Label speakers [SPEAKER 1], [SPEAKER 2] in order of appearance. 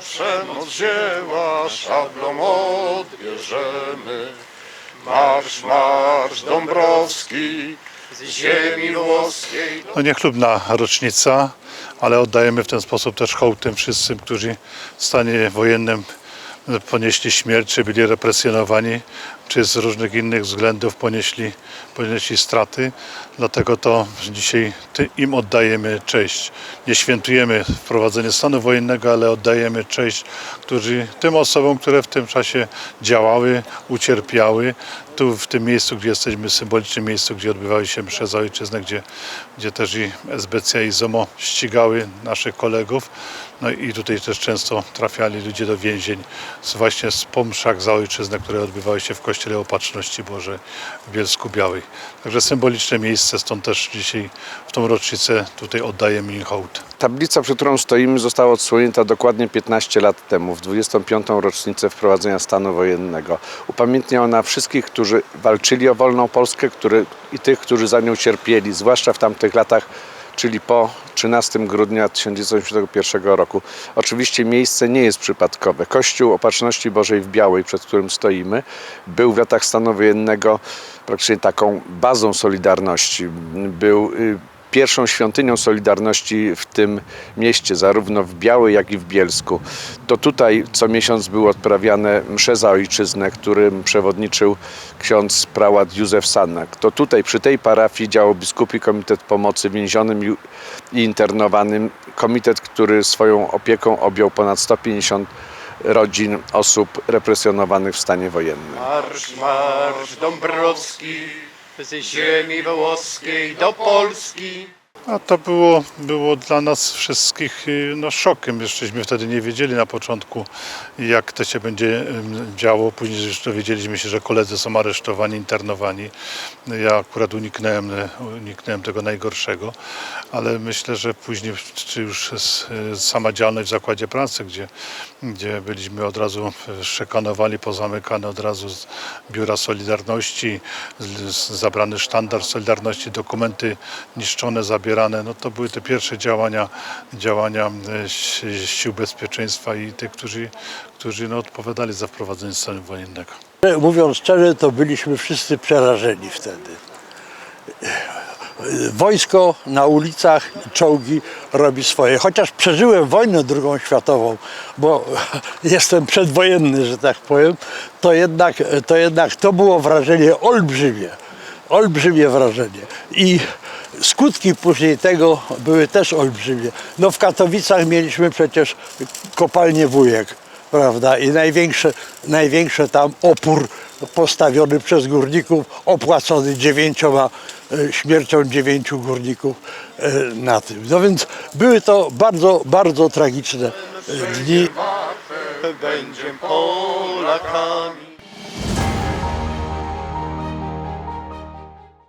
[SPEAKER 1] przemoc wzięła, szablą odbierzemy. Marsz, marsz Dąbrowski z ziemi włoskiej.
[SPEAKER 2] No niechlubna rocznica, ale oddajemy w ten sposób też hołd tym wszystkim, którzy w stanie wojennym ponieśli śmierć, czy byli represjonowani, czy z różnych innych względów ponieśli, ponieśli straty. Dlatego to dzisiaj im oddajemy cześć. Nie świętujemy wprowadzenie stanu wojennego, ale oddajemy cześć którzy, tym osobom, które w tym czasie działały, ucierpiały. Tu w tym miejscu, gdzie jesteśmy, symbolicznym miejscu, gdzie odbywały się msze za ojczyznę, gdzie, gdzie też i SBC i ZOMO ścigały naszych kolegów. No i tutaj też często trafiali ludzie do więzień z właśnie z pomszach za ojczyznę, które odbywały się w Kościele Opatrzności Bożej w Bielsku Białej. Także symboliczne miejsce, stąd też dzisiaj w tą rocznicę tutaj oddajemy im hołd.
[SPEAKER 3] Tablica, przed którą stoimy, została odsłonięta dokładnie 15 lat temu, w 25. rocznicę wprowadzenia stanu wojennego. Upamiętnia ona wszystkich, którzy walczyli o wolną Polskę który, i tych, którzy za nią cierpieli, zwłaszcza w tamtych latach, czyli po 13 grudnia 1981 roku. Oczywiście miejsce nie jest przypadkowe. Kościół Opatrzności Bożej w Białej, przed którym stoimy, był w latach stanu wojennego praktycznie taką bazą Solidarności. Był y, pierwszą świątynią Solidarności w tym mieście, zarówno w Białej, jak i w Bielsku. To tutaj co miesiąc były odprawiane msze za ojczyznę, którym przewodniczył ksiądz prałat Józef Sannak. To tutaj, przy tej parafii działał Biskupi Komitet Pomocy Więzionym i Internowanym. Komitet, który swoją opieką objął ponad 150 rodzin osób represjonowanych w stanie wojennym.
[SPEAKER 1] Marsz, marsz Dąbrowski z ziemi włoskiej do Polski.
[SPEAKER 2] A to było, było dla nas wszystkich y, no, szokiem. Jeszcześmy wtedy nie wiedzieli na początku, jak to się będzie działo. Później już dowiedzieliśmy się, że koledzy są aresztowani, internowani. Ja akurat uniknąłem, y, uniknąłem tego najgorszego, ale myślę, że później, czy już y, sama działalność w zakładzie pracy, gdzie, gdzie byliśmy od razu szykanowani, pozamykane od razu z biura Solidarności, zabrany sztandar Solidarności, dokumenty niszczone, zabierane. No to były te pierwsze działania, działania e, si- sił bezpieczeństwa i tych, którzy, którzy no, odpowiadali za wprowadzenie stanu wojennego.
[SPEAKER 4] Mówiąc szczerze, to byliśmy wszyscy przerażeni wtedy. Wojsko na ulicach, czołgi robi swoje. Chociaż przeżyłem wojnę drugą światową, bo jestem przedwojenny, że tak powiem, to jednak to, jednak to było wrażenie olbrzymie. Olbrzymie wrażenie. I skutki później tego były też olbrzymie. No w Katowicach mieliśmy przecież kopalnię Wujek prawda? I największy, największy tam opór postawiony przez górników, opłacony dziewięcioma, e, śmiercią dziewięciu górników e, na tym. No więc były to bardzo, bardzo tragiczne e, dni.
[SPEAKER 1] Polakami.